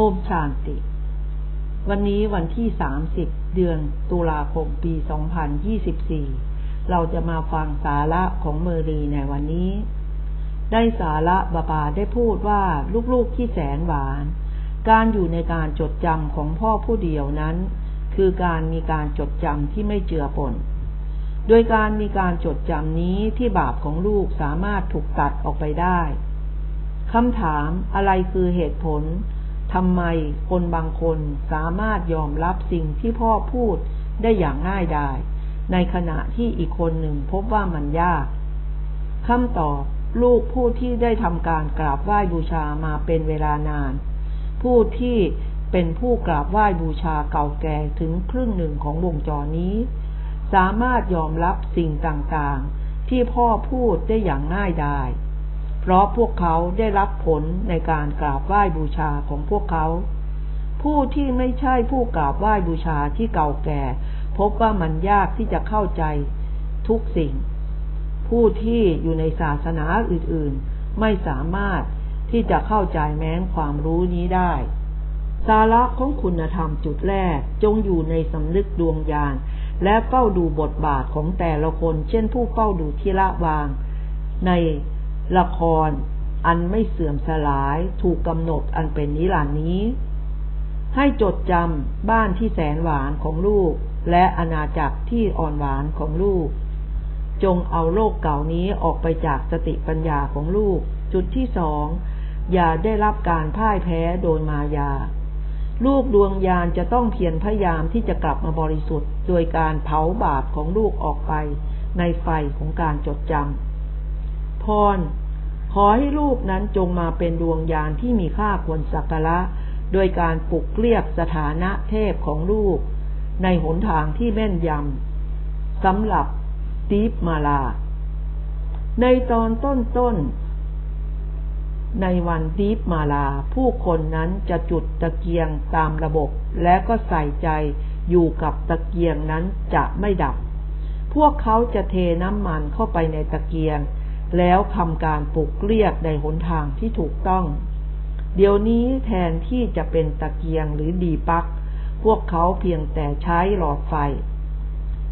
โอมชาติ วันนี้วันที่ 30 เดือนตุลาคมปี 2024 เราจะมาฟังสาระของเมรีในวันนี้ ได้สาระบาบาได้พูดว่าลูกๆที่แสนหวาน การอยู่ในการจดจำของพ่อผู้เดียวนั้น คือการมีการจดจำที่ไม่เจือปน โดยการมีการจดจำนี้ที่บาปของลูกสามารถถูกตัดออกไปได้คำถามอะไรคือเหตุผล ทำไมคนบางคนสามารถยอมรับสิ่งที่พ่อพูดได้อย่างง่ายดาย ในขณะที่อีกคนหนึ่งพบว่ามันยากคำตอบลูกผู้ที่ได้ทำการกราบไหว้บูชามาเป็นเวลานาน ผู้ที่เป็นผู้กราบไหว้บูชาเก่าแก่ถึงครึ่งหนึ่งของวงจรนี้ สามารถยอมรับสิ่งต่างๆ ที่พ่อพูดได้อย่างง่ายดาย เพราะพวกเขาได้รับผลในการกราบไหว้บูชาของพวกเขา ผู้ที่ไม่ใช่ผู้กราบไหว้บูชาที่เก่าแก่ พบว่ามันยากที่จะเข้าใจทุกสิ่ง ผู้ที่อยู่ในศาสนาอื่นๆ ไม่สามารถที่จะเข้าใจแม้ความรู้นี้ได้ สาระของคุณธรรมจุดแรกจงอยู่ในสำนึกดวงญาณและเฝ้าดูบทบาทของแต่ละคน เช่นผู้เฝ้าดูที่ละวาง ใน ละคร อันไม่เสื่อมสลายถูกกำหนดอันเป็นนิรันดร์นี้ ให้จดจำบ้านที่แสนหวานของลูก และอาณาจักรที่อ่อนหวานของลูก จงเอาโลกเก่านี้ออกไปจากสติปัญญาของลูก จุดที่สองอย่าได้รับการพ่ายแพ้โดยมายา ลูกดวงยานจะต้องเพียรพยายามที่จะกลับมาบริสุทธิ์ โดยการเผาบาปของลูกออกไป ในไฟของการจดจำ พร ขอให้ลูกนั้นจงมาเป็นดวงยานที่มีค่าควรสักการะ โดยการปลุกเรียกสถานะเทพของลูก ในหนทางที่แม่นยำสำหรับตีฟมาลา ในตอนต้นๆในวันตีฟมาลา ผู้คนนั้นจะจุดตะเกียงตามระบบ และก็ใส่ใจอยู่กับตะเกียงนั้นจะไม่ดับ พวกเขาจะเทน้ำมันเข้าไปในตะเกียง แล้วทำการปลุกเรียกในหนทางที่ถูกต้อง เดี๋ยวนี้แทนที่จะเป็นตะเกียงหรือดีปัก พวกเขาเพียงแต่ใช้หลอดไฟ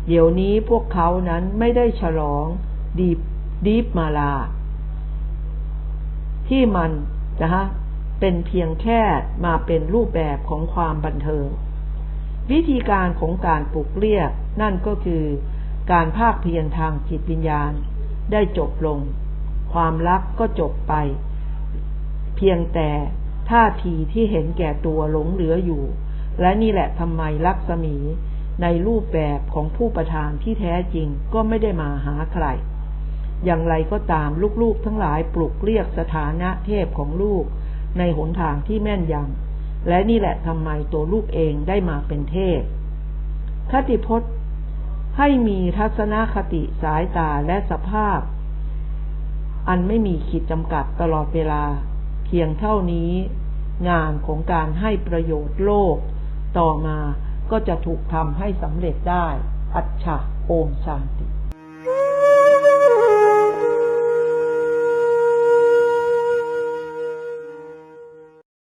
เดี๋ยวนี้พวกเขานั้นไม่ได้ฉลองดีดีฟมาลา ที่มันนะฮะเป็นเพียงแค่มาเป็นรูปแบบของความบันเทิง วิธีการของการปลุกเรียกนั่นก็คือการภาคเพียรทางจิตวิญญาณ ได้จบลง ความรักก็จบไป เพียงแต่ท่าทีที่เห็นแก่ตัวหลงเหลืออยู่ และนี่แหละทำไมลักษมีในรูปแบบของผู้ประธานที่แท้จริงก็ไม่ได้มาหาใคร อย่างไรก็ตามลูกๆทั้งหลายปลุกเรียกสถานะเทพของลูก ในหนทางที่แม่นยำและนี่แหละทำไมตัวลูกเองได้มาเป็นเทพคติพจน์ ให้มีทัศนคติสายตาและสภาพ อันไม่มีขีดจำกัดตลอดเวลา เพียงเท่านี้ งานของการให้ประโยชน์โลก ต่อมาก็จะถูกทำให้สำเร็จได้ อัจฉะโอมชานติ